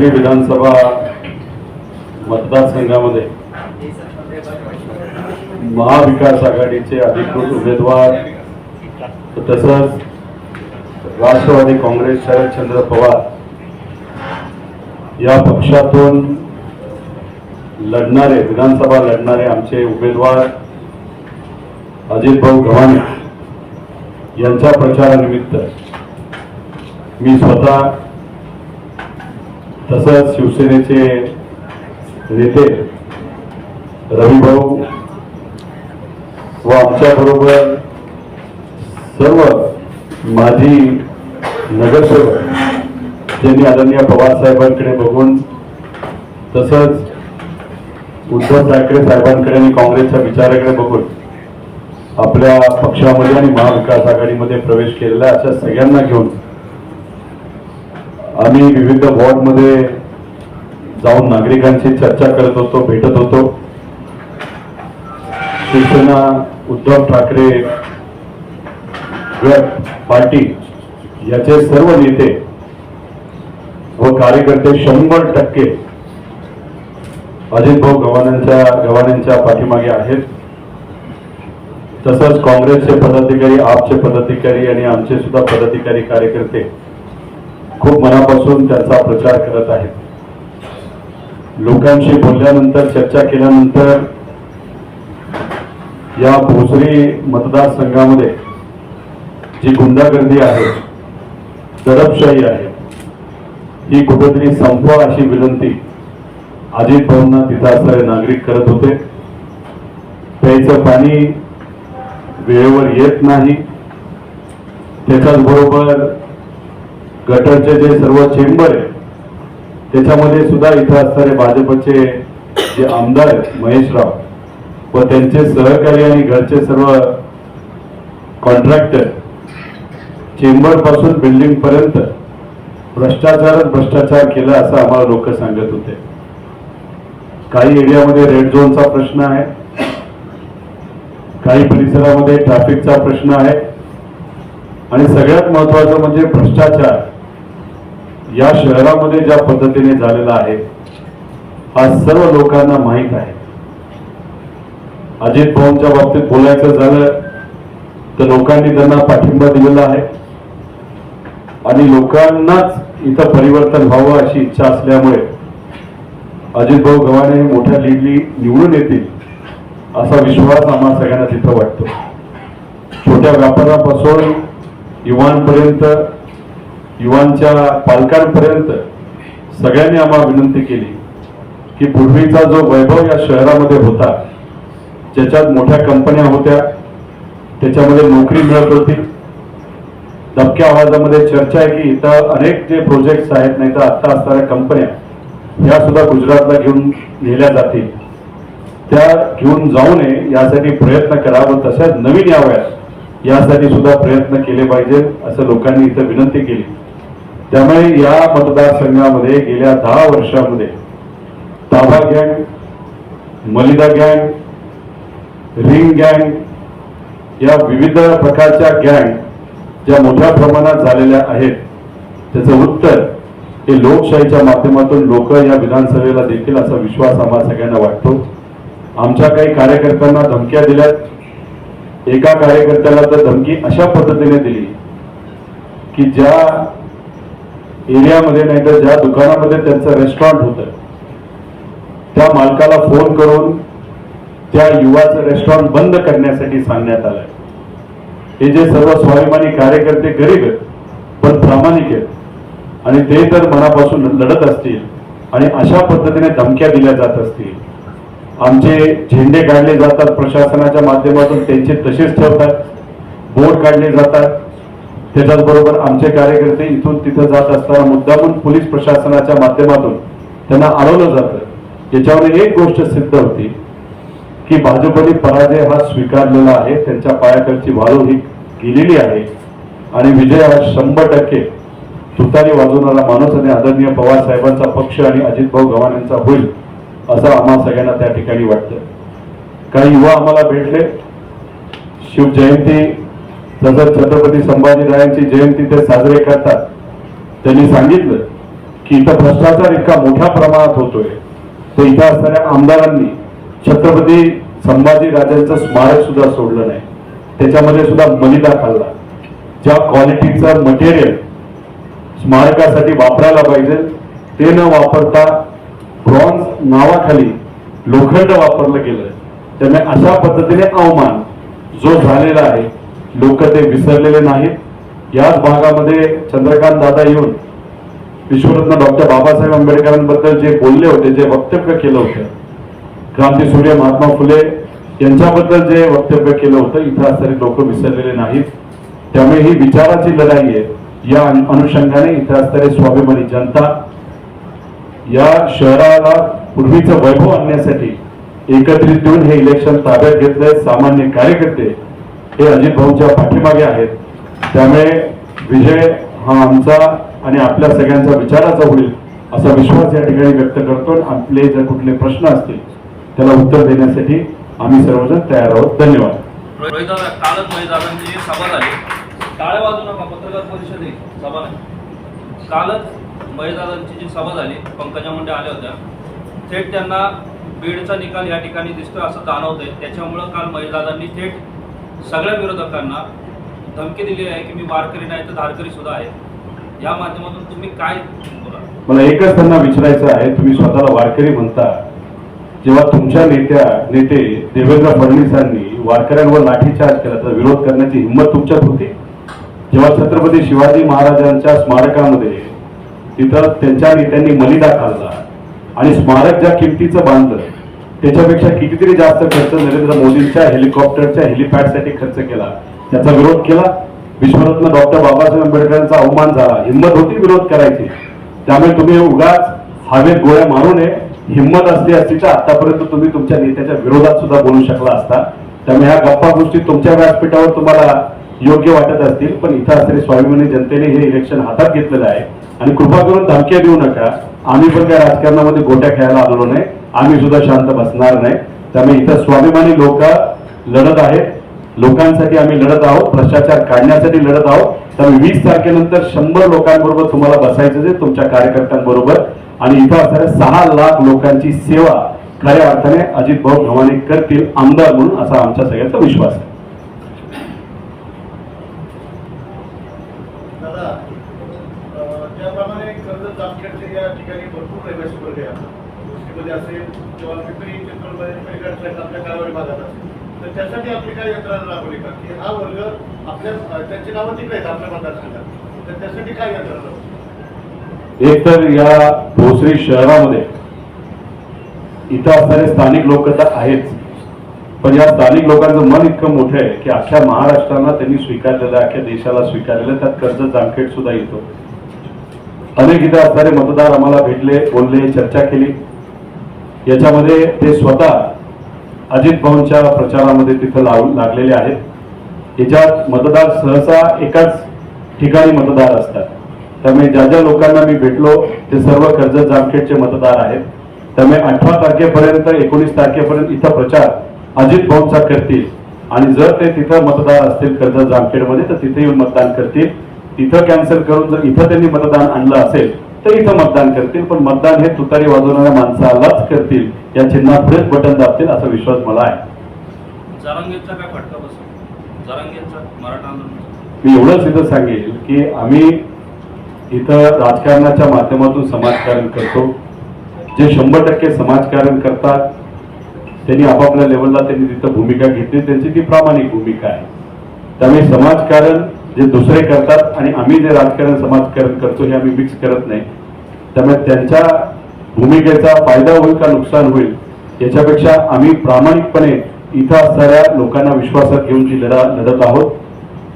भोसरी विधानसभा मतदारसंघामध्ये महाविकास आघाडीचे अधिकृत उमेदवार तसंच राष्ट्रवादी काँग्रेस शरदचंद्र पवार या पक्षातून लढणारे विधानसभा लढणारे आमचे उमेदवार अजित भाऊ गव्हाणे यांच्या प्रचारानिमित्त मी स्वतः तसंच शिवसेनेचे नेते रविभाऊ व आमच्याबरोबर सर्व माजी नगरसेवक ज्यांनी आदरणीय पवार साहेबांकडे बघून तसंच उद्धव ठाकरे साहेबांकडे आणि काँग्रेसच्या विचाराकडे बघून आपल्या पक्षामध्ये आणि महाविकास आघाडीमध्ये प्रवेश केलेला अशा सगळ्यांना घेऊन आम्ही विविध वॉर्डमध्ये जाऊन नागरिकांशी चर्चा करत होतो भेटत होतो. शिवसेना उद्धव ठाकरे गट पार्टी याचे सर्व नेते व कार्यकर्ते शंभर टक्के अजित भाऊ गव्हाणांच्या गव्हाण्यांच्या पाठीमागे आहेत. तसंच काँग्रेसचे पदाधिकारी आपचे पदाधिकारी आणि आमचे सुद्धा पदाधिकारी कार्यकर्ते खूप मनापासून त्याचा प्रचार करत आहेत. लोकांशी बोलल्यानंतर चर्चा केल्यानंतर या भोसरी मतदारसंघामध्ये जी गुंडागर्दी आहे दडपशाही आहे ही कुठेतरी संपवा अशी विनंती अजित भाऊंना तिथं असणारे नागरिक करत होते. प्यायचं पाणी वेळेवर येत नाही. त्याच्याचबरोबर गटरचे जे सर्व चेंबर आहे त्याच्यामध्ये सुद्धा इथं असणारे भाजपचे जे आमदार आहेत महेशराव व त्यांचे सहकारी आणि घरचे सर्व कॉन्ट्रॅक्टर चेंबरपासून बिल्डिंग पर्यंत भ्रष्टाचारच भ्रष्टाचार केला असं आम्हाला लोक सांगत होते. काही एरियामध्ये रेड झोनचा प्रश्न आहे काही परिसरामध्ये ट्रॅफिकचा प्रश्न आहे आणि सगळ्यात महत्वाचं म्हणजे भ्रष्टाचार या शहरामध्ये ज्या पद्धतीने झालेला आहे हा सर्व लोकांना माहीत आहे. अजित पवारच्या बाबतीत बोलायचं झालं तर लोकांनी त्यांना पाठिंबा दिलेला आहे. आणि लोकांनाच इथं परिवर्तन व्हावं अशी इच्छा असल्यामुळे अजित भाऊ गव्हाणे हे मोठ्या लीडली निवडून येतील असा विश्वास आम्हाला सगळ्यांना तिथं वाटतो. छोट्या व्यापारापासून युवांपर्यंत युवांच्या पालकांपर्यंत सगळ्यांनी आम्हाला विनंती केली की पूर्वीचा जो वैभव या शहरामध्ये होता ज्याच्यात मोठ्या कंपन्या होत्या त्याच्यामध्ये नोकरी मिळत होती दबक्या आवाजामध्ये चर्चा आहे की इथं अनेक जे प्रोजेक्ट्स आहेत नाही तर आत्ता असणाऱ्या कंपन्या ह्या सुद्धा गुजरातला घेऊन नेल्या जातील. त्या घेऊन जाऊ नये यासाठी प्रयत्न करावं तशाच नवीन याव्यात यासाठी सुद्धा प्रयत्न केले पाहिजे असं लोकांनी इथं विनंती केली. त्यामुळे या मतदारसंघामध्ये गेल्या दहा वर्षामध्ये ताबा गँग मलिदा गँग रिंग गँग या विविध प्रकारच्या गँग ज्या मोठ्या प्रमाणात झालेल्या आहेत त्याचं उत्तर हे लोकशाहीच्या माध्यमातून लोक या विधानसभेला देखील असा विश्वास आम्हाला सगळ्यांना वाटतो. आमच्या काही कार्यकर्त्यांना धमक्या दिल्यात. एका कार्यकर्त्याला तर धमकी अशा पद्धतीने दिली की ज्या एरियामध्ये नाही तर ज्या दुकानामध्ये त्यांचं रेस्टॉरंट होतं त्या मालकाला फोन करून त्या युवाचं रेस्टॉरंट बंद करण्यासाठी सांगण्यात आलंय. हे जे सर्व स्वाभिमानी कार्यकर्ते गरीब आहेत पण प्रामाणिक आहेत आणि ते तर मनापासून लढत असतील आणि अशा पद्धतीने धमक्या दिल्या जात असतील. आमचे झेंडे काढले जातात प्रशासनाच्या माध्यमातून त्यांचे तसेच ठेवतात बोर्ड काढले जातात. त्याच्याच बरोबर आमचे कार्यकर्ते इथून तिथं जात असताना मुद्दामून पोलीस प्रशासनाच्या माध्यमातून त्यांना अडवलं जातं. याच्यावर एक गोष्ट सिद्ध होती की भाजपने पराजय हा स्वीकारलेला आहे त्यांच्या पायाकडची वाळू ही गेलेली आहे. आणि विजय हा शंभर टक्के तुतारी वाजवणारा माणूस आणि आदरणीय पवार साहेबांचा पक्ष आणि अजित भाऊ गव्हाण यांचा होईल. असं आम्हाला सगळ्यांना त्या ठिकाणी वाटतं. काही युवा आम्हाला भेटले. शिवजयंती तसंच छत्रपती संभाजीरायांची जयंती ते साजरे करतात. त्यांनी सांगितलं की इथं भ्रष्टाचार इतका मोठ्या प्रमाणात होतोय. तर इथं असणाऱ्या आमदारांनी छत्रपती संभाजीराजांचं स्मारक सुद्धा सोडलं नाही. त्याच्यामध्ये सुद्धा मलिदा खाल्ला. ज्या क्वालिटीचं मटेरियल स्मारकासाठी वापरायला पाहिजे ते न वापरता ब्रॉन्झ नावाखाली लोखंड वापरलं गेलं त्यामुळे अशा पद्धतीने अवमान जो झालेला आहे लोक ते विसरलेले नाहीत. याच भागामध्ये चंद्रकांत दादा येऊन विश्वरत्न डॉक्टर बाबासाहेब आंबेडकरांबद्दल जे बोलले होते जे वक्तव्य केलं होतं क्रांती सूर्य महात्मा फुले यांच्याबद्दल जे वक्तव्य केलं होतं इथं असणारे लोक विसरलेले नाहीत. त्यामुळे ही विचाराची लढाई आहे. या अनुषंगाने इथं असणारे स्वाभिमानी जनता या शहराला पूर्वीचं वैभव आणण्यासाठी एकत्रित येऊन हे इलेक्शन ताब्यात घेतले सामान्य कार्यकर्ते हे अजित भाऊच्या पाठीमागे आहेत. त्यामुळे विजय हा आमचा आणि आपल्या सगळ्यांचा विचाराचा होईल असा विश्वास या ठिकाणी व्यक्त करतो आपले जर कुठले प्रश्न असतील त्याला उत्तर देण्यासाठी आम्ही सर्वजण तयार आहोत. धन्यवाद. कालच महिदारांची जी सभा झाली पंकजा मुंडे आल्या होत्या थेट त्यांना बीडचा निकाल या ठिकाणी दिसतोय असं जाणवतंय. त्याच्यामुळं काल महिदारांनी थेट सगळ्या विरोधकांना धमकी दिली आहे की मी वारकरी नाही तर धारकरी सुद्धा आहे. या माध्यमातून तुम्ही काय बोला? मला एकच त्यांना विचारायचं आहे तुम्ही स्वतःला वारकरी म्हणता. जेव्हा तुमच्या नेत्या नेते देवेंद्र फडणवीसांनी वारकऱ्यांवर लाठीचार्ज केला तर विरोध करण्याची हिंमत तुमच्यात होते? जेव्हा छत्रपती शिवाजी महाराजांच्या स्मारकामध्ये तिथं त्यांच्या नेत्यांनी मलिदा खाल्ला. आणि स्मारक ज्या किमतीचं बांधलं त्याच्यापेक्षा कितीतरी जास्त खर्च नरेंद्र मोदींच्या हेलिकॉप्टरच्या हेलिपॅडसाठी खर्च केला. त्याचा विरोध केला. विश्वरत्न डॉक्टर बाबासाहेब आंबेडकरांचा अवमान झाला. हिंमत होती विरोध करायची. त्यामुळे तुम्ही उगाच हवेत गोळ्या मारू नये. हिंमत असली असती तर आतापर्यंत तुम्ही तुमच्या नेत्याच्या विरोधात सुद्धा बोलू शकला असता. त्यामुळे ह्या गप्पा गोष्टी तुमच्या व्यासपीठावर तुम्हाला योग्य वाटत असतील पण इथं असलेले स्वाभिमानी जनतेने हे इलेक्शन हातात घेतलेलं आहे. आणि कृपा करून धमक्या देऊ नका. आम्ही पण त्या राजकारणामध्ये गोट्या खेळायला आलेलो नाही. आम्ही सुद्धा शांत बसणार नाही. त्यामुळे इथं स्वाभिमानी लोक लढत आहेत. लोकांसाठी आम्ही लढत आहोत. भ्रष्टाचार काढण्यासाठी लढत आहोत. त्यामुळे वीस तारखेनंतर शंभर लोकांबरोबर तुम्हाला बसायचं आहे तुमच्या कार्यकर्त्यांबरोबर. आणि इथं असणाऱ्या सहा लाख लोकांची सेवा खऱ्या अर्थाने अजित भाऊ भवानी करतील आमदार म्हणून असा आमच्या सगळ्यांचा विश्वास आहे दादा अं, ज्याप्रमाणे कर्जत जामखेडचे या ठिकाणी भरपूर रहिवासी वर्ग आहे गोष्टीमध्ये असेल किंवा पिंपरी चिंचवडमध्ये पलीकडच्या आपल्या कारवाई भागात असेल तर त्यासाठी आपली यंत्रणा राबवली का की हा वर्ग आपल्या त्यांची नावं तिकडे आहेत आपल्या मतदारसंघात. तर त्यासाठी काय यंत्रणा राबवली एक तर या भोसरी शहरामध्ये इथं असणारे स्थानिक लोक तर आहेच पण या स्थानिक लोकांचं मन इतकं मोठं आहे की अख्ख्या महाराष्ट्राला त्यांनी स्वीकारलेलं आहे अख्ख्या देशाला स्वीकारलेलं त्यात कर्ज जामखेड सुद्धा येतो. अनेक इथं असणारे मतदार आम्हाला भेटले बोलले चर्चा केली. याच्यामध्ये ते स्वतः अजित भाऊंच्या प्रचारामध्ये तिथं लावून लागलेले आहेत. याच्यात मतदार सहसा एकाच ठिकाणी मतदार असतात. त्यामुळे ज्या ज्या लोकांना मी भेटलो ते सर्व कर्जत जामखेडचे मतदार आहेत. त्यामुळे अठरा तारखेपर्यंत एकोणीस तारखेपर्यंत इथं प्रचार अजित भाऊंचा करतील. आणि जर ते तिथं मतदार असतील कर्जत जामखेडमध्ये तर तिथे येऊन मतदान करतील. तिथं कॅन्सल करून जर इथं त्यांनी मतदान आणलं असेल तर इथं मतदान करतील पण मतदान हे तुतारी वाजवणाऱ्या माणसालाच करतील. या चिन्हापुढेच बटन दाबतील असा विश्वास मला आहे. मी एवढंच इथं सांगेल की आम्ही इथं राजकारणाच्या माध्यमातून समाजकारण करतो. जे शंभर टक्के समाजकारण करतात त्यांनी आपापल्या लेवलला त्यांनी तिथं भूमिका घेतली. त्यांची ती प्रामाणिक भूमिका आहे. त्यामुळे समाजकारण जे दुसरे करतात आणि आम्ही जे राजकारण समाजकारण करतो हे आम्ही मिक्स करत नाही. त्यामुळे त्यांच्या भूमिकेचा फायदा होईल का नुकसान होईल याच्यापेक्षा आम्ही प्रामाणिकपणे इथं असणाऱ्या लोकांना विश्वासात घेऊन जी लढा लढत आहोत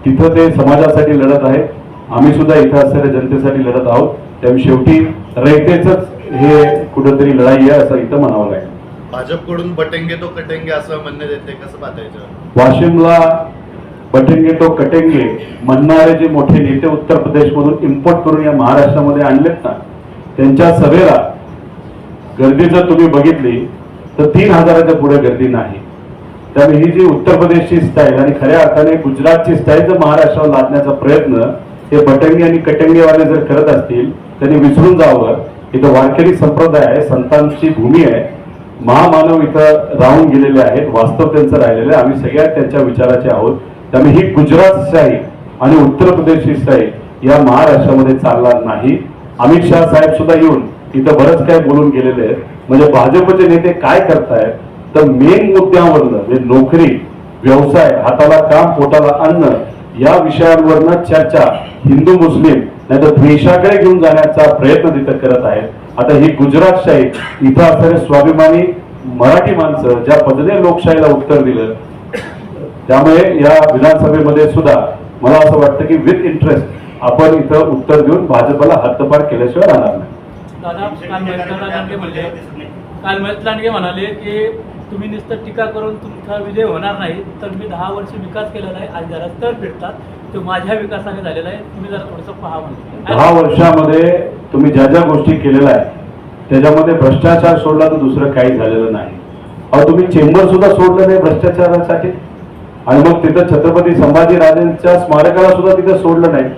तिथं ते समाजासाठी लढत आहे. आम्ही सुद्धा इथं असणाऱ्या जनतेसाठी लढत आहोत. त्यामुळे शेवटी रयतेच हे कुठंतरी लढाई आहे असं इथं म्हणावं लागेल. भाजपकडून बटेंगे तो कटेंगे असं म्हणण्यात येते कसं वाशिमला बटेंगे तो कटेंगे. म्हणणारे जे मोठे नेते उत्तर प्रदेशमधून इम्पोर्ट करून या महाराष्ट्रामध्ये आणलेत ना त्यांच्या सभेला गर्दी जर तुम्ही बघितली तर तीन हजाराच्या पुढे गर्दी नाही. त्यामुळे ही जी उत्तर प्रदेशची स्टाईल आणि खऱ्या अर्थाने गुजरातची स्टाईल जर महाराष्ट्रावर लादण्याचा प्रयत्न हे बटंगे आणि कटंगेवाले जर करत असतील त्यांनी विसरून जावं. इथं वारकरी संप्रदाय आहे संतांची भूमी आहे. महामानव इथं राहून गेलेले आहेत वास्तव त्यांचं राहिलेलं आहे. आम्ही सगळ्यात त्यांच्या विचाराचे आहोत. त्यामुळे ही गुजरातशाही आणि उत्तर प्रदेशची शाही या महाराष्ट्रामध्ये चालणार नाही. अमित शहा साहेब सुद्धा येऊन इथं बरंच काय बोलून गेलेले आहेत. म्हणजे भाजपचे नेते काय करतायत? तर मेन मुद्द्यावरनं म्हणजे नोकरी व्यवसाय हाताला काम पोटाला अन्न या विषयांवरनं चर्चा हिंदू मुस्लिम नाही तर द्वेषाकडे घेऊन जाण्याचा प्रयत्न तिथं करत आहेत. आता ही गुजरातशाही इथं असणारे स्वाभिमानी मराठी माणसं ज्या पद्धतीने लोकशाहीला उत्तर दिलं त्यामुळे या विधानसभेमध्ये सुद्धा मला असं वाटतं की विथ इंटरेस्ट आपण इथं उत्तर देऊन भाजपला हद्दपार केल्याशिवाय राहणार नाही. काल महेश लांडगे म्हणाले. की तुम्ही नुसतं टीका करून तुमचा विजय होणार नाही तर मी दहा वर्ष विकास केलेला आहे आज जरा तर भेटतात तो माझ्या विकासाने झालेला आहे तुम्ही जरा थोडंसं पहा दहा म्हणले वर्षामध्ये तुम्ही ज्या ज्या गोष्टी केलेल्या आहेत त्याच्यामध्ये भ्रष्टाचार सोडला तर दुसरं काही झालेलं नाही. अहो तुम्ही चेंबर सुद्धा सोडलं नाही भ्रष्टाचारासाठी? आणि मग तिथं छत्रपती संभाजीराजेंच्या स्मारकाला सुद्धा तिथं सोडलं नाही.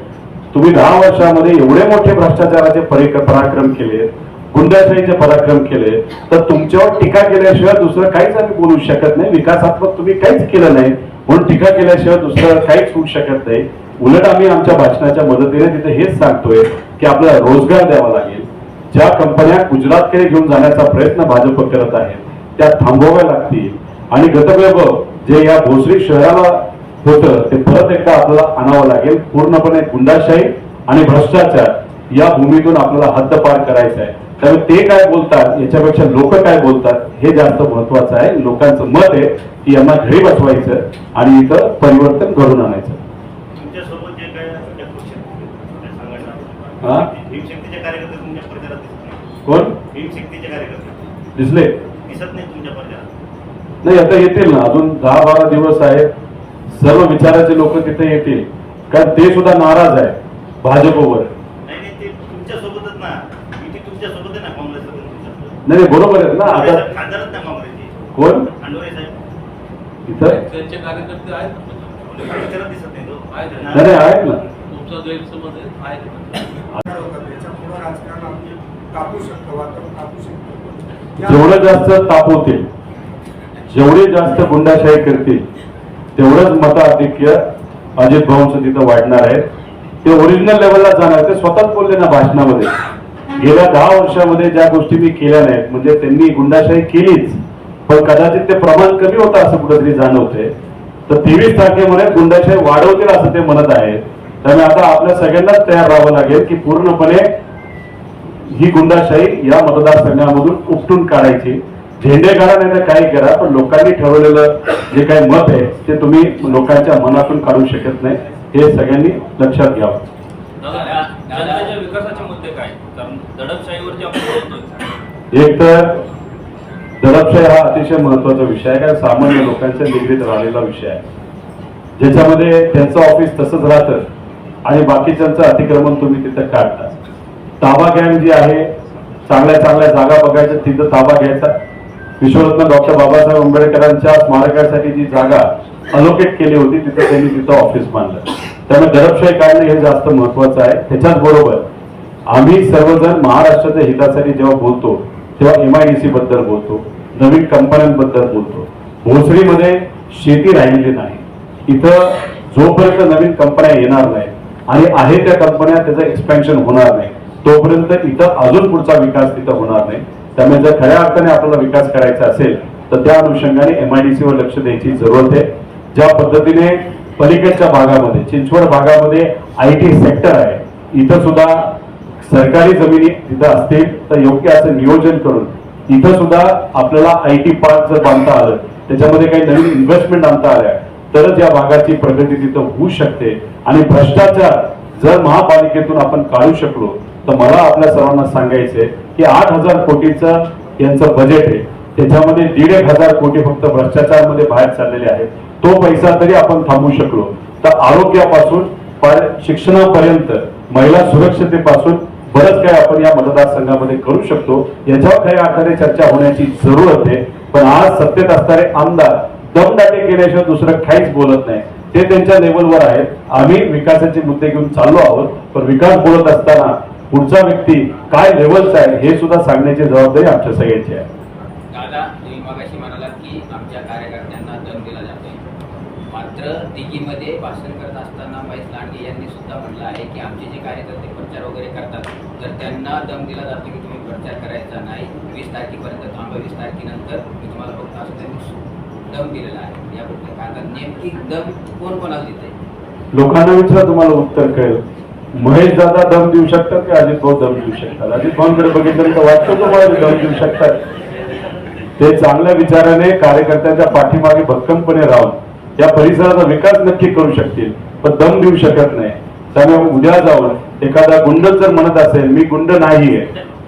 तुम्ही दहा वर्षामध्ये एवढे मोठे भ्रष्टाचाराचे पराक्रम केले गुंडाशाहीचे पराक्रम केले तर तुमच्यावर टीका केल्याशिवाय दुसरं काहीच आम्ही बोलू शकत नाही. विकासात्मक तुम्ही काहीच केलं नाही. म्हणून टीका केल्याशिवाय दुसरं काहीच होऊ शकत नाही. उलट आम्ही आमच्या भाषणाच्या मदतीने तिथे हेच सांगतोय की आपल्याला रोजगार द्यावा लागेल. ज्या कंपन्या गुजरातकडे घेऊन जाण्याचा प्रयत्न भाजप करत आहे त्या थांबवाव्या लागतील. आणि गतवैभव जे या भोसरी शहराला होतं ते परत एकदा आपल्याला आणावं लागेल. पूर्णपणे गुंडाशाही आणि भ्रष्टाचार या भूमीतून आपल्याला हद्दपार करायचं आहे. त्यामुळे ते काय बोलतात याच्यापेक्षा लोक काय बोलतात हे जास्त महत्वाचं आहे. लोकांचं मत आहे की यांना घरी बसवायचं आणि इथं परिवर्तन घडून आणायचं. हा? कोण? दिसले. दिसत नाही तुमच्या नाही आता येतील ना. अजून दहा बारा दिवस आहेत सर्व विचाराचे लोक तिथे येतील. कारण ते सुद्धा नाराज आहे भाजपवर. नाही नाही ते तुमच्या सोबतच ना. युती तुमच्यासोबत आहे ना काँग्रेसचं पण तुमच्यासोबत. नाही नाही, बरोबर आहे ना. आता कोण? इथं? कार्यकर्ते आहेत नाही आहेत. आहेत. ना. आहेत. जेवढं जास्त तापवतील. जेवढे जास्त गुंडाशाही करतील तेवढंच मताधिक्य अजित भाऊंचं तिथं वाढणार आहे. ते ओरिजिनल लेवलला जाणार ते स्वतःच बोलले ना भाषणामध्ये. गेल्या दहा वर्षामध्ये ज्या गोष्टी मी केल्या नाहीत म्हणजे त्यांनी गुंडाशाही केलीच पण कदाचित ते प्रमाण कमी होतं असं कुठेतरी जाणवते तर तेवीस तारखेमध्ये गुंडाशाही वाढवतील असं ते म्हणत आहेत. त्यामुळे आता आपल्या सगळ्यांनाच तयार राहावं लागेल की पूर्णपणे ही गुंडाशाही या मतदारसंघामधून उपटून काढायची. झेंडे काढा नाही तर काही करा पण लोकांनी ठरवलेलं जे काही मत आहे ते तुम्ही लोकांच्या मनातून काढू शकत नाही. हे सगळ्यांनी लक्षात घ्यावं एक तर दडपशाही हा अतिशय महत्त्वाचा विषय आहे कारण सामान्य लोकांच्या निगडीत राहिलेला विषय आहे. ज्याच्यामध्ये त्यांचं ऑफिस तसंच राहतं आणि बाकीच्यांचं अतिक्रमण तुम्ही तिथं काढता. ताबा गँग जी आहे चांगल्या चांगल्या जागा बघायच्या तिथं ताबा घ्यायचा. विश्वरत्न डॉक्टर बाबासाहेब आंबेडकरांच्या स्मारकासाठी जी जागा अलोकेट केली होती तिथं त्यांनी तिथं ऑफिस बांधलं. त्यामुळे दडपशाही काढणं हे जास्त महत्वाचं आहे. त्याच्याच बरोबर आम्ही सर्वजण महाराष्ट्राच्या हितासाठी जेव्हा बोलतो तेव्हा एम आय सी बद्दल बोलतो नवीन कंपन्यांबद्दल बोलतो. भोसरीमध्ये शेती राहिलेली नाही. इथं जोपर्यंत नवीन कंपन्या येणार नाही आणि आहे त्या कंपन्या त्याचं एक्सपेन्शन होणार नाही तोपर्यंत इथं अजून पुढचा विकास तिथं होणार नाही. त्यामुळे जर खऱ्या अर्थाने आपल्याला विकास करायचा असेल तर त्या अनुषंगाने एमआयडीसी वर लक्ष द्यायची जरूरत आहे. ज्या पद्धतीने पलीकडच्या भागामध्ये चिंचवड भागामध्ये आय टी सेक्टर आहे इथं सुद्धा सरकारी जमिनी तिथं असतील तर योग्य असं नियोजन करून इथं सुद्धा आपल्याला आय टी पार्क जर बांधता आलं त्याच्यामध्ये काही नवीन इन्व्हेस्टमेंट आणता आल्या तरच या भागाची प्रगती तिथं होऊ शकते. आणि भ्रष्टाचार जर महापालिकेतून आपण काढू शकलो तर मला आपल्या सर्वांना सांगायचंय की आठ हजार कोटीचं यांचं बजेट आहे. त्याच्यामध्ये दीड एक हजार कोटी फक्त भ्रष्टाचारमध्ये बाहेर चाललेले आहेत. तो पैसा तरी आपण थांबवू शकलो. तर आरोग्यापासून शिक्षणापर्यंत महिला सुरक्षतेपासून बरंच काही आपण या मतदारसंघामध्ये करू शकतो. याच्यावर काही आकारे चर्चा होण्याची जरूरत आहे. पण आज सत्तेत असणारे आमदार दमदाटे केल्याशिवाय दुसरं काहीच बोलत नाही. ते त्यांच्या लेवलवर आहेत. आम्ही विकासाचे मुद्दे घेऊन चाललो आहोत. पण विकास बोलत असताना पुढचा व्यक्ती काय लेवलचा आहे हे सुद्धा सांगण्याची जबाबदारी आमच्या सगळ्यांची आहे. दादा तुम्ही मगाशी म्हणालात की आमच्या कार्यकर्त्यांना दम दिला मात्र दिघीमध्ये भाषण करत असताना महेश लांडगे यांनी सुद्धा म्हटलं आहे की आमचे जे कार्यकर्ते प्रचार वगैरे करतात तर त्यांना दम दिला जातो की तुम्ही प्रचार करायचा नाही. वीस तारखेपर्यंत थांबा वीस तारखेनंतर मी तुम्हाला फक्त असं त्यांनी दम दिलेला आहे. याबद्दल काय आता नेमकी दम कोण कोणाला देते लोकांना विचारा तुम्हाला उत्तर कळेल. महेश दादा दम देऊ शकतात की? अजित भाऊ दम देऊ शकतात. अजित भाऊंकडे बघितलं तर वाटतं तुम्हाला दम देऊ शकतात? ते चांगल्या विचाराने कार्यकर्त्यांच्या पाठीमागे भक्कमपणे राहून या परिसराचा विकास नक्की करू शकतील पण दम देऊ शकत नाही. त्यामुळे उद्या जाऊन एखादा गुंड जर म्हणत असेल मी गुंड नाहीये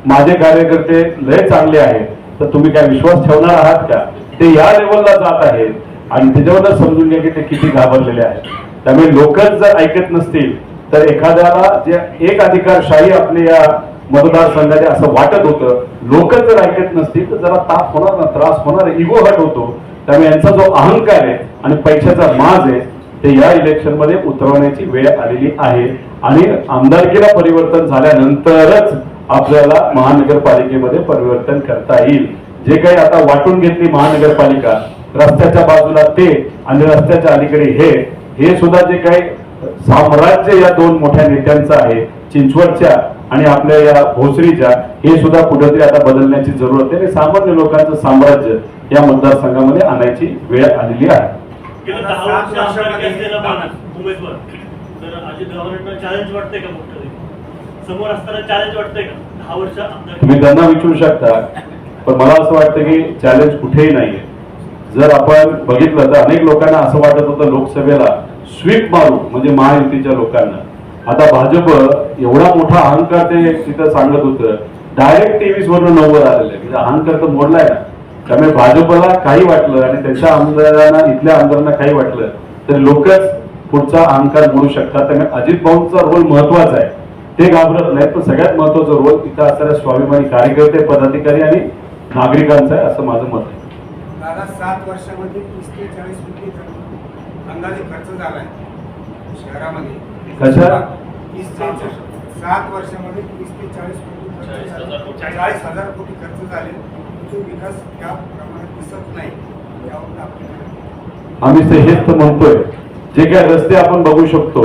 माझे कार्यकर्ते लय चांगले आहेत तर तुम्ही काय विश्वास ठेवणार आहात का? ते या लेवलला जात आहेत आणि त्याच्यावरच समजून घ्या की ते किती घाबरलेले आहेत. त्यामुळे लोकच जर ऐकत नसतील तर एखाद्याला जे एक अधिकारशाही आपल्या या मतदारसंघाचे असं वाटत होतं लोक जर ऐकत नसतील तर जरा ताप होणार ना त्रास होणार इगो हट होतो. त्यामुळे यांचा जो अहंकार आहे आणि पैशाचा माज आहे ते या इलेक्शनमध्ये उतरवण्याची वेळ आलेली आहे. आणि आमदारकीला परिवर्तन झाल्यानंतरच आपल्याला महानगरपालिकेमध्ये परिवर्तन करता येईल. जे काही आता वाटून घेतली महानगरपालिका रस्त्याच्या बाजूला ते आणि रस्त्याच्या अलीकडे हे हे सुद्धा जे काही साम्राज्य या दोन मोठ्या नेत्यांचं आहे चिंचवडच्या आणि आपल्या या भोसरीच्या हे सुद्धा कुठेतरी आता बदलण्याची जरूरत आहे. आणि सामान्य लोकांचं साम्राज्य या मतदारसंघामध्ये आणायची वेळ आलेली आहे. तुम्ही त्यांना विचारू शकता पण मला असं वाटतं की चॅलेंज कुठेही नाहीये. जर आपण बघितलं तर अनेक लोकांना असं वाटत होतं लोकसभेला स्वीप मारू म्हणजे महायुतीच्या लोकांना. आता भाजप एवढा मोठा अहंकार ते तिथं सांगत होतं. डायरेक्ट तेवीस वरून नव्वद आलेले म्हणजे अहंकार तर मोडलाय ना. त्यामुळे भाजपला काही वाटलं आणि त्यांच्या आमदारांना इथल्या आमदारांना काही वाटलं तर लोकच पुढचा अहंकार मोडू शकतात. त्यामुळे अजित भाऊंचा रोल महत्त्वाचा आहे. ते घाबरत नाहीत पण सगळ्यात महत्त्वाचा रोल तिथं असणाऱ्या स्वाभिमानी कार्यकर्ते पदाधिकारी आणि नागरिकांचा आहे असं माझं मत आहे. अंदाजे खर्च झालाय शहरामध्ये कशा? तीस ते सात वर्षामध्ये तीस ते चाळीस कोटी चाळीस झाले. हजार कोटी. खर्च झाले तो विकास त्या प्रमाणात दिसत नाही यावर आपल्याला आम्ही ते हेच तर म्हणतोय जे काय रस्ते आपण बघू शकतो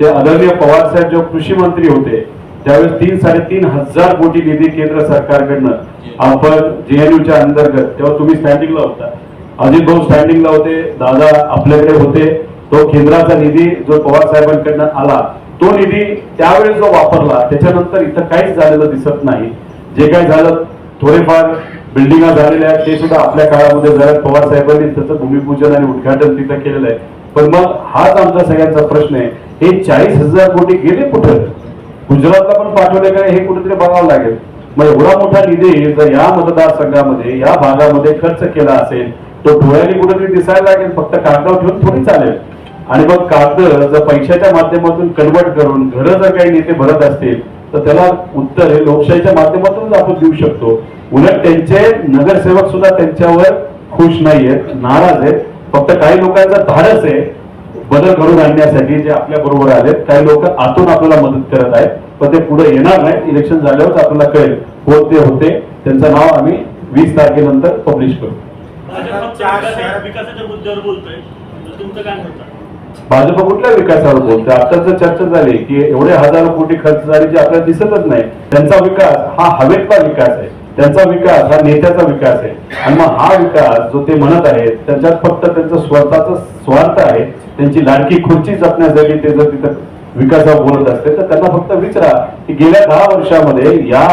ते आदरणीय पवार साहेब जेव्हा कृषी मंत्री होते त्यावेळेस तीन साडेतीन हजार कोटी निधी केंद्र सरकारकडनं आपण जेएनयूच्या अंतर्गत तेव्हा तुम्ही स्टँडिंगला होता अजित भाऊ स्टँडिंगला होते दादा आपल्याकडे होते. तो केंद्राचा निधी जो पवार साहेबांकडनं आला तो निधी त्यावेळेस जो वापरला त्याच्यानंतर इथं काहीच झालेलं दिसत नाही. जे काही झालं थोडेफार बिल्डिंगा झालेल्या आहेत ते सुद्धा आपल्या काळामध्ये जरा पवार साहेबांनी त्याचं भूमिपूजन आणि उद्घाटन तिथं केलेलं आहे. पण मग हाच आमचा सगळ्यांचा प्रश्न आहे. हे चाळीस हजार कोटी गेले कुठं? गुजरातला पण पाठवले का हे कुठेतरी बघावं लागेल. मग एवढा मोठा निधी जर या मतदारसंघामध्ये या भागामध्ये खर्च केला असेल तो डोळ्याने कुठेतरी दिसायला लागेल फक्त कागदावर ठेवून थोडी चालेल. आणि मग कागद जर पैशाच्या माध्यमातून कन्वर्ट करून घरं जर काही नेते भरत असतील तर त्याला उत्तर हे लोकशाहीच्या माध्यमातूनच आपण देऊ शकतो. उलट त्यांचे नगरसेवक सुद्धा त्यांच्यावर खुश नाहीयेत नाराज आहेत. फक्त काही लोकांचा धाडस आहे बदल घडून आणण्यासाठी जे आपल्या बरोबर आलेत. काही लोक आतून आपल्याला मदत करत आहेत पण ते पुढे येणार नाहीत. इलेक्शन झाल्यावर आपल्याला कळेल. कोण ते होते. त्यांचं नाव आम्ही वीस तारखेनंतर पब्लिश करू भाजप विकासाच्या मुद्द्यावर बोलतोय. तुमचं काय भाजप कुठल्या विकासावर बोलते आताच चर्चा झाली की एवढे हजारो कोटी खर्च झाले जे आपल्याला दिसतच नाही. त्यांचा विकास हा हवेतला विकास आहे. त्यांचा विकास हा नेत्याचा विकास आहे. आणि मग हा विकास जो ते म्हणत आहेत त्याच्यात फक्त त्यांचं स्वतःचा स्वार्थ आहे. त्यांची लाडकी खुर्ची जपण्यासाठी ते जर तिथं विकासावर बोलत असते तर त्यांना फक्त विचारा की गेल्या दहा वर्षामध्ये या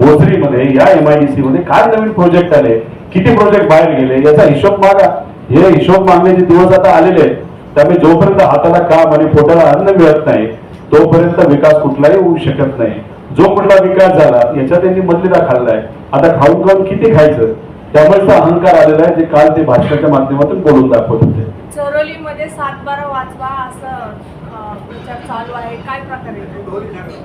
भोसरीमध्ये या एमआयडीसी मध्ये काय नवीन प्रोजेक्ट आले? किती प्रोजेक्ट बाहेर गेले याचा हिशोब मागा. हे हिशोब मागण्याचे दिवस आता आलेले आहेत. त्यामुळे जोपर्यंत हाताला काम आणि पोटाला अन्न मिळत नाही तोपर्यंत विकास कुठलाही होऊ शकत नाही. जो कुठला विकास झाला याच्यात त्यांनी मधलेला खाल्लाय आता खाऊन खाऊन किती खायचं? त्यामुळे अहंकार आलेला आहे जे काल ते भाषणाच्या माध्यमातून बोलून दाखवत होते. चोरोलीमध्ये सात बारा वाजवा असं चालू आहे. काय प्रकारे.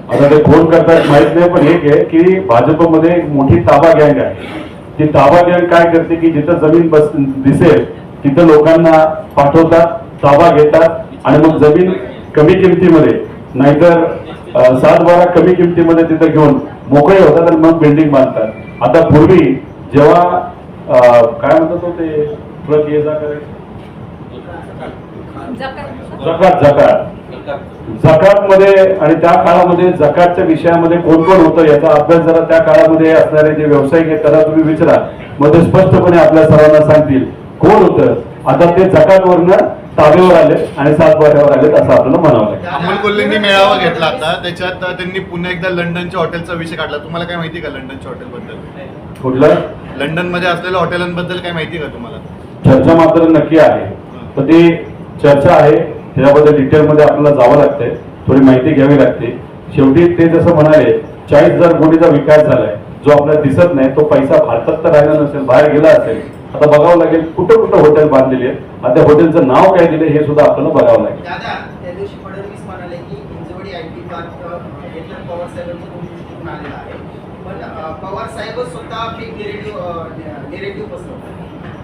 आता ते फोन करतात माहीत नाही पण एक आहे की भाजपमध्ये एक मोठी ताबा गँग आहे. ती ताबा गँग काय करते की जिथं जमीन बस दिसेल तिथं लोकांना पाठवतात ताबा घेतात आणि मग जमीन कमी किमतीमध्ये नाहीतर सात बारा कमी किमतीमध्ये तिथं घेऊन मोकळे होतात आणि मग बिल्डिंग बांधतात. आता पूर्वी जेव्हा काय म्हणतात तो ते ट्रक ये जा जकात- जकात. जकात जकात मध्ये आणि त्या काळामध्ये जकातच्या विषयामध्ये कोण कोण होतं याचा अभ्यास जरा त्या काळामध्ये असणारे जे व्यावसायिक आहेत त्यांना तुम्ही विचारा. मग ते स्पष्टपणे आपल्या सर्वांना सांगतील कोण होतं. आता ते जकातवरनं ताब्यावर आले आणि सातबाऱ्यावर आले असं आपल्याला म्हणावं लागेल. अमोल कोल्हेंनी मेळावा घेतला आता. त्याच्यात त्यांनी पुन्हा एकदा लंडनच्या हॉटेलचा विषय काढला. तुम्हाला काय माहिती का लंडनच्या हॉटेल बद्दल कुठलं? लंडनमध्ये असलेल्या हॉटेलांबद्दल काय माहिती का तुम्हाला? चर्चा मात्र नक्की आहे. तर ती चर्चा आहे. त्याच्याबद्दल डिटेलमध्ये आपल्याला जावं लागतंय. थोडी माहिती घ्यावी लागते. शेवटी ते जसं म्हणाले चाळीस हजार कोटीचा विकास झालाय. जो आपल्याला दिसत नाही तो पैसा भारतात तर राहिला नसेल बाहेर गेला असेल. आता बघावं लागेल कुठं कुठं हॉटेल बांधलेली आहेत. आणि त्या हॉटेलचं नाव काय दिलं हे सुद्धा आपल्याला बघावं लागेल.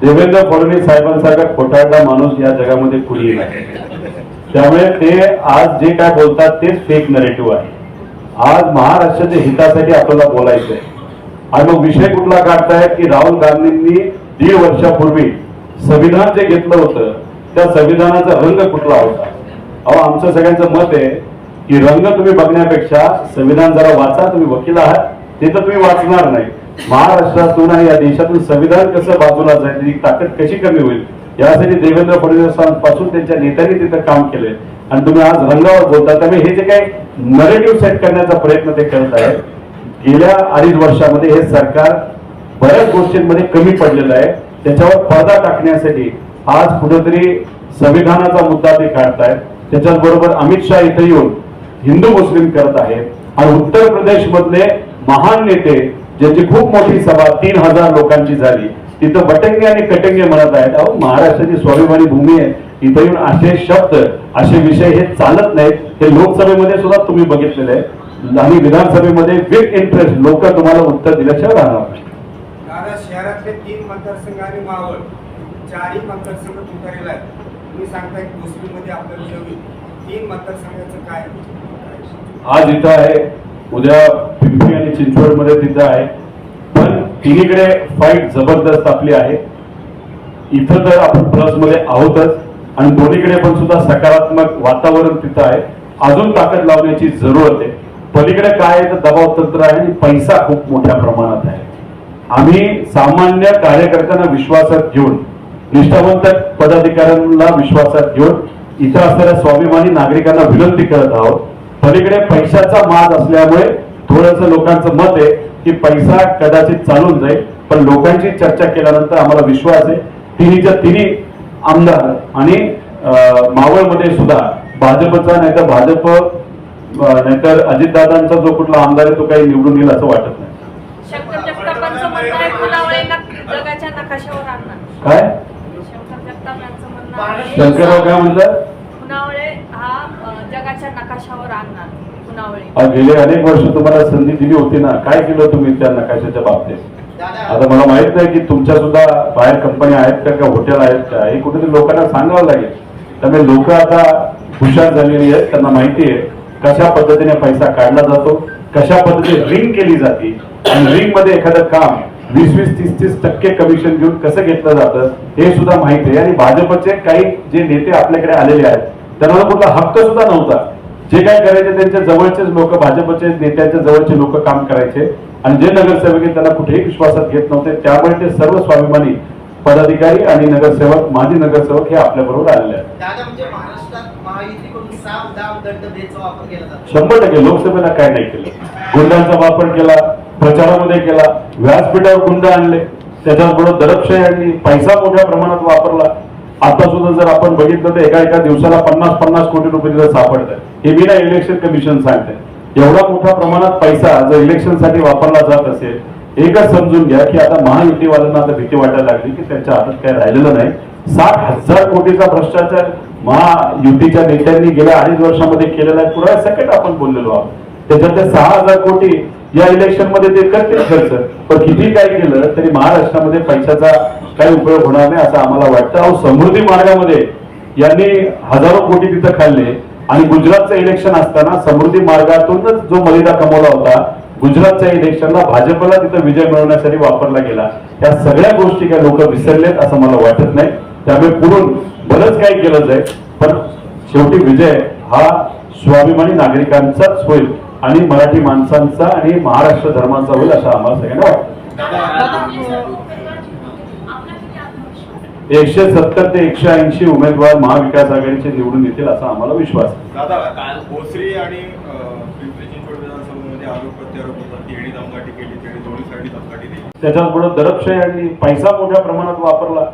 देवेंद्र फडणवीस साहेबांसारखा खोटारडा माणूस या जगामध्ये कुणी नाही. त्यामुळे ते आज जे काय बोलतात तेच फेक नरेटिव्ह आहे. आज महाराष्ट्राच्या हितासाठी आपल्याला बोलायचं आहे आणि मग विषय कुठला काढतायत की राहुल गांधींनी दीड वर्षापूर्वी संविधान जे घेतलं होतं त्या संविधानाचा रंग कुठला होता? अहो आमचं सगळ्यांचं मत आहे की रंग तुम्ही बघण्यापेक्षा संविधान जरा वाचा तुम्ही वकील आहात ते तर तुम्ही वाचणार नाही. महाराष्ट्रातून या देशातून संविधान कसं बाजूला जाईल ताकद कशी कमी होईल? यासाठी देवेंद्र फडणवीसांपासून त्यांच्या नेत्यांनी तिथं काम केलंय. आणि तुम्ही आज रंगावर बोलता त्यामुळे हे जे काही नरेटिव्ह सेट करण्याचा प्रयत्न ते करत आहेत गेल्या अडीच वर्षामध्ये हे सरकार बऱ्याच गोष्टींमध्ये कमी पडलेलं आहे. त्याच्यावर पडदा टाकण्यासाठी आज कुठेतरी संविधानाचा मुद्दा ते काढतायत. त्याच्याच बरोबर अमित शहा इथे येऊन हिंदू मुस्लिम करत आहेत. आणि उत्तर प्रदेश मधले महान नेते ज्यांची खूप मोठी सभा तीन हजार लोकांची झाली तिथं बटंगे आणि कटंगे म्हणत आहेत अहो महाराष्ट्राची स्वाभिमानी भूमी आहे. इथं येऊन असे शब्द असे विषय हे चालत नाहीत. हे लोकसभेमध्ये सुद्धा तुम्ही बघितलेले आहे आणि विधानसभेमध्ये विथ इंटरेस्ट लोक तुम्हाला उत्तर दिल्याशिवाय राहणार नाही. शहरातले तीन मतदारसंघ आणि मावळ चारही मतदारसंघ तुतारेला आहेत. तुम्ही सांगताय की मुस्लिममध्ये आपलं विजय होईल तीन मतदारसंघाचं काय आज इथं आहे उद्या पिंपरी आणि चिंचवडमध्ये तिथं आहे. पण तिन्हीकडे फाईट जबरदस्त आपली आहे. इथं तर आपण प्लसमध्ये आहोतच. आणि दोन्हीकडे पण सुद्धा सकारात्मक वातावरण तिथं आहे. अजून ताकद लावण्याची जरूरत आहे. पलीकडे काय आहे तर दबाव तंत्र आहे आणि पैसा खूप मोठ्या प्रमाणात आहे. आम्ही सामान्य कार्यकर्त्यांना विश्वासात घेऊन निष्ठावंत पदाधिकाऱ्यांना विश्वासात घेऊन इथं असलेल्या स्वाभिमानी नागरिकांना विनंती करत आहोत. पलीकडे पैशाचा माज असल्यामुळे थोडंसं लोकांचं मत आहे की पैसा कदाचित चालून जाईल पण लोकांची चर्चा केल्यानंतर आम्हाला विश्वास आहे. तिन्हीच्या तिन्ही आमदार आणि मावळमध्ये सुद्धा भाजपचा नाहीतर भाजप नाहीतर अजितदादांचा जो कुठला आमदार आहे तो काही निवडून येईल असं वाटत नाही. काय? शंकरराव काय हा अ, जगाच्या नकाशावर आणणार. गेले अनेक वर्ष तुम्हाला संधी दिली होती ना. काय केलं तुम्ही त्या नकाशाच्या बाबतीत? आता मला माहीत नाही की तुमच्या सुद्धा बाहेर कंपन्या आहेत का का हॉटेल आहेत का? हे कुठेतरी लोकांना सांगावं लागेल. त्यामुळे लोक आता हुशार झालेली आहेत त्यांना माहिती आहे कशा पद्धतीने पैसा काढला जातो कशा पद्धतीने रिंग केली जाते. आणि रिंगमध्ये एखादं काम वीस वीस तीस तीस टक्के कमिशन घेऊन कसं घेतलं जातं हे सुद्धा माहिती आहे. आणि भाजपचे काही जे नेते आपल्याकडे आलेले आहेत त्यांना कुठला हक्क सुद्धा नव्हता. जे काय करायचे त्यांच्या जवळचेच लोक भाजपचे नेत्यांच्या जवळचे लोक काम करायचे. आणि जे नगरसेवक आहेत त्यांना कुठेही विश्वासात घेत नव्हते. त्यामुळे ते सर्व स्वाभिमानी पदाधिकारी आणि नगरसेवक माजी नगरसेवक हे आपल्या बरोबर आलेले आहेत. म्हणजे शंभर टक्के. लोकसभेला काय नाही केलं. गुंडांचा वापर केला प्रचारामध्ये केला. व्यासपीठावर गुंड आणले. त्याच्याबरोबर दडपशाही आणली. पैसा मोठ्या प्रमाणात वापरला. आता सुद्धा जर आपण बघितलं तर एका एका दिवसाला पन्नास पन्नास कोटी रुपये तिथं सापडतात हे मी ना इलेक्शन कमिशन सांगते एवढा मोठ्या प्रमाणात पैसा जर इलेक्शनसाठी वापरला जात असेल एकच समजून घ्या की आता महायुतीवाल्यांना आता भीती वाटायला लागली की त्यांच्या हातात काय राहिलेलं नाही. साठ हजार कोटीचा भ्रष्टाचार महायुतीच्या नेत्यांनी गेल्या अडीच वर्षामध्ये केलेला आहे. पुरा सेकंड आपण बोललेलो आहोत. त्याच्यातले सहा हजार कोटी या इलेक्शनमध्ये ते करतील खर्च पण किती काय केलं तरी महाराष्ट्रामध्ये पैशाचा काही उपयोग होणार नाही असं आम्हाला वाटतं. अहो समृद्धी मार्गामध्ये यांनी हजारो कोटी तिथं खाल्ले. आणि गुजरातचं इलेक्शन असताना समृद्धी मार्गातूनच जो मलिदा कमवला होता गुजरातच्या इलेक्शनला भाजपला तिथं विजय मिळवण्यासाठी वापरला गेला. या सगळ्या गोष्टी काय लोक विसरलेत असं मला वाटत नाही. त्यामुळे पुढून बरंच काही केलं जाईल पण शेवटी विजय हा स्वाभिमानी नागरिकांचाच होईल. आणि मराठी माणसांचा आणि महाराष्ट्र धर्माचा होईल असं आम्हाला सगळ्यांना वाटतं. एकशे सत्तर ते एकशे ऐंशी उमेदवार महाविकास आघाडीचे निवडून येतील असा आम्हाला विश्वास आणि दिली. त्याच्याचबरोबर दरपशाही आणि पैसा मोठ्या प्रमाणात वापरला.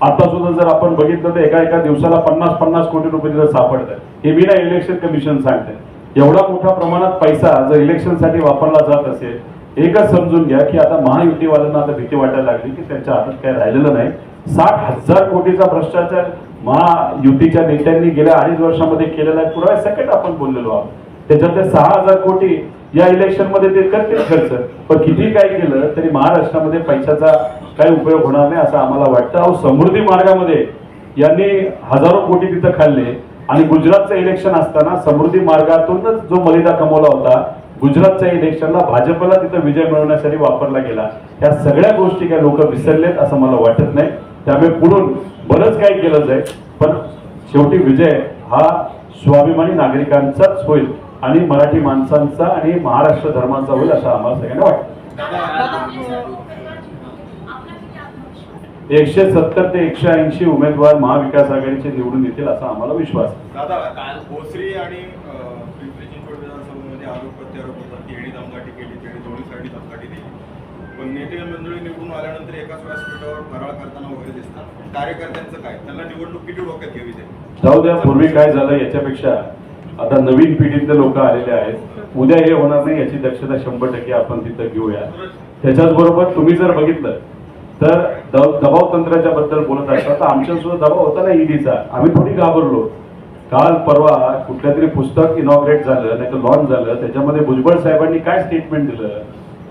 आता सुद्धा जर आपण बघितलं तर एका एका दिवसाला पन्नास पन्नास कोटी रुपये तिथं सापडतात. हे बिना इलेक्शन कमिशन सांगते एवढा मोठ्या प्रमाणात पैसा जर इलेक्शनसाठी वापरला जात असेल एकच समजून घ्या की आता महायुतीवाल्यांना आता भीती वाटायला लागली की त्यांच्या हातात काय राहिलेलं नाही. साठ हजार कोटीचा भ्रष्टाचार महायुतीच्या नेत्यांनी गेल्या अडीच वर्षामध्ये केलेला आहे. पुरा सकट आपण बोललेलो आहोत. त्याच्यातले सहा हजार कोटी या इलेक्शनमध्ये ते करतील खर्च. पण किती काय केलं तरी महाराष्ट्रामध्ये पैशाचा काही उपयोग होणार नाही असं आम्हाला वाटतं. अहो समृद्धी मार्गामध्ये यांनी हजारो कोटी तिथं खाल्ले. आणि गुजरातचं इलेक्शन असताना समृद्धी मार्गातूनच जो मलिदा कमवला होता गुजरातच्या इलेक्शनला भाजपला तिथं विजय मिळवण्यासाठी वापरला गेला. या सगळ्या गोष्टी काय लोक विसरलेत असं मला वाटत नाही. त्यामुळे पुढून बरंच काही केलं जाईल पण शेवटी विजय हा स्वाभिमानी नागरिकांचाच होईल आणि मराठी माणसांचा आणि महाराष्ट्र धर्माचा होईल असं आम्हाला सगळ्यांना वाटतं. एकशे सत्तर ते एकशे ऐंशी उमेदवार महाविकास आघाडीचे निवडून येतील असा आम्हाला विश्वास जाऊ द्या पूर्वी काय झालं याच्यापेक्षा आता नवीन पिढीतले लोक आलेले आहेत. उद्या हे होणार नाही याची दक्षता शंभर टक्के आपण तिथं घेऊया. त्याच्याच बरोबर तुम्ही जर बघितलं तर दबाव तंत्राच्या बद्दल बोलत असतात. तर आमच्या सुद्धा दबाव होता ना ईडीचा आम्ही थोडी घाबरलो. काल परवा कुठल्या तरी पुस्तक इनॉग्रेट झालं नाही तर लॉन्च झालं. त्याच्यामध्ये भुजबळ साहेबांनी काय स्टेटमेंट दिलं?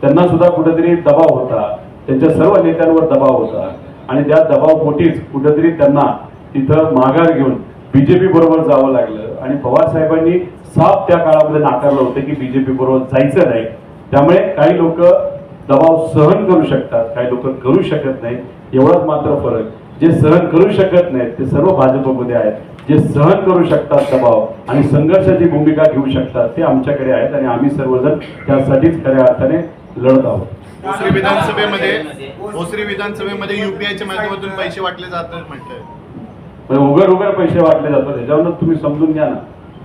त्यांना सुद्धा कुठेतरी दबाव होता. त्यांच्या सर्व नेत्यांवर दबाव होता. आणि त्या दबावपोटीच कुठेतरी त्यांना तिथं माघार घेऊन बीजेपी बरोबर जावं लागलं. आणि पवार साहेबांनी साफ त्या काळामध्ये नाकारलं होतं की बीजेपी बरोबर जायचं नाही. त्यामुळे काही लोक दबाव सहन करू शकतात. काही लोक करू शकत नाही एवढाच मात्र फरक. जे सहन करू शकत नाहीत ते सर्व भाजपमध्ये आहेत. जे सहन करू शकतात दबाव आणि संघर्षाची भूमिका घेऊ शकतात ते आमच्याकडे आहेत आणि आम्ही सर्वजण त्यासाठीच खऱ्या अर्थाने लढत आहोत. भोसरी विधानसभेमध्ये भोसरी विधानसभेमध्ये युपीआयच्या माध्यमातून पैसे वाटले जातात म्हटलंय. म्हणजे उघड उघड पैसे वाटले जातात. त्याच्यावर तुम्ही समजून घ्या ना.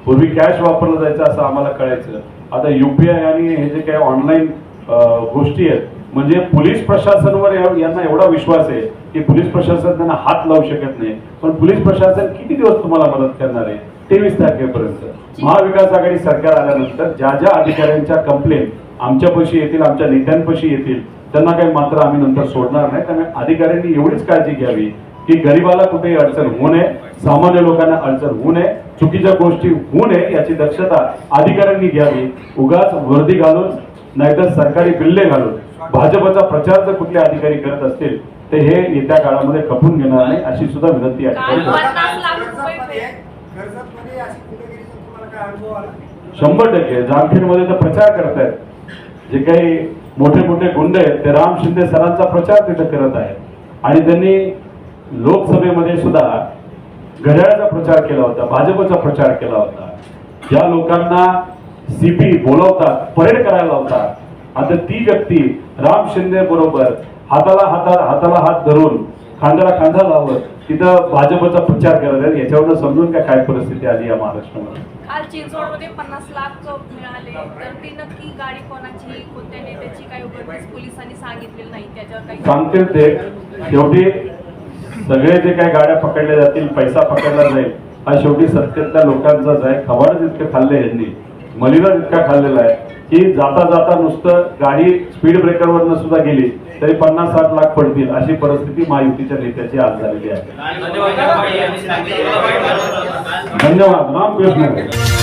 पूर्वी कॅश वापरलं जायचं असं आम्हाला कळायचं. आता युपीआय आणि हे जे काही ऑनलाईन गोष्टी आहेत. म्हणजे पोलीस प्रशासनावर यांना एवढा विश्वास आहे की पोलीस प्रशासन त्यांना हात लावू शकत नाही. पण पोलीस प्रशासन किती दिवस तुम्हाला मदत करणार आहे? तेवीस तारखेपर्यंत. महाविकास आघाडी सरकार आल्यानंतर ज्या ज्या अधिकाऱ्यांच्या कंप्लेंट आमच्यापाशी येतील आमच्या नेत्यांपाशी येतील त्यांना काही मात्र आम्ही नंतर सोडणार नाही. त्यामुळे अधिकाऱ्यांनी एवढीच काळजी घ्यावी की गरीबाला कुठेही अडचण होऊ नये सामान्य लोकांना अडचण होऊ नये चुकीच्या गोष्टी होऊ नये याची दक्षता अधिकाऱ्यांनी घ्यावी. उगाच वर्दी घालून नाहीतर सरकारी बिल्ले घालून भाजपचा प्रचार जर कुठले अधिकारी करत असतील तर हे येत्या काळामध्ये खपून घेणार नाही अशी सुद्धा विनंती आला शंभर टक्के. जामखेडमध्ये तर प्रचार करतायत जे काही मोठे मोठे गुंड आहेत ते राम शिंदे सरांचा प्रचार तिथे करत आहेत. आणि त्यांनी लोकसभेमध्ये सुद्धा घड्याळाचा प्रचार केला होता भाजपचा प्रचार केला होता. ज्या लोकांना सीपी बोलवतात परेड करायला लावतात. आता ती व्यक्ती राम शिंदे बरोबर हाताला हाता हाताला हात धरून खांद्याला खांदा लावत तिथं भाजपचा प्रचार करत आहेत. याच्यावरून समजून काय काय परिस्थिती आली या महाराष्ट्रामध्ये? काल चिंचवडमध्ये पन्नास लाख मिळाले. तर ती नक्की गाडी कोणाची कोणत्या नेत्याची काही उघडकीस पोलिसांनी सांगितलेलं नाही. त्याच्यावर काही सांगतील ते. शेवटी सगळे जे काही गाड्या पकडल्या जातील पैसा पकडला जाईल हा शेवटी सत्तेतल्या लोकांचाच आहे. खबाडच इतकं खाल्ले यांनी. मलिदा इतका खाल्लेला आहे की जाता जाता नुसतं गाडी स्पीड ब्रेकरवरनं सुद्धा गेली तरी पन्नास साठ लाख पडतील अशी परिस्थिती महायुतीच्या नेत्याची आज झालेली आहे. धन्यवाद. धन्यवाद. रामकृष्ण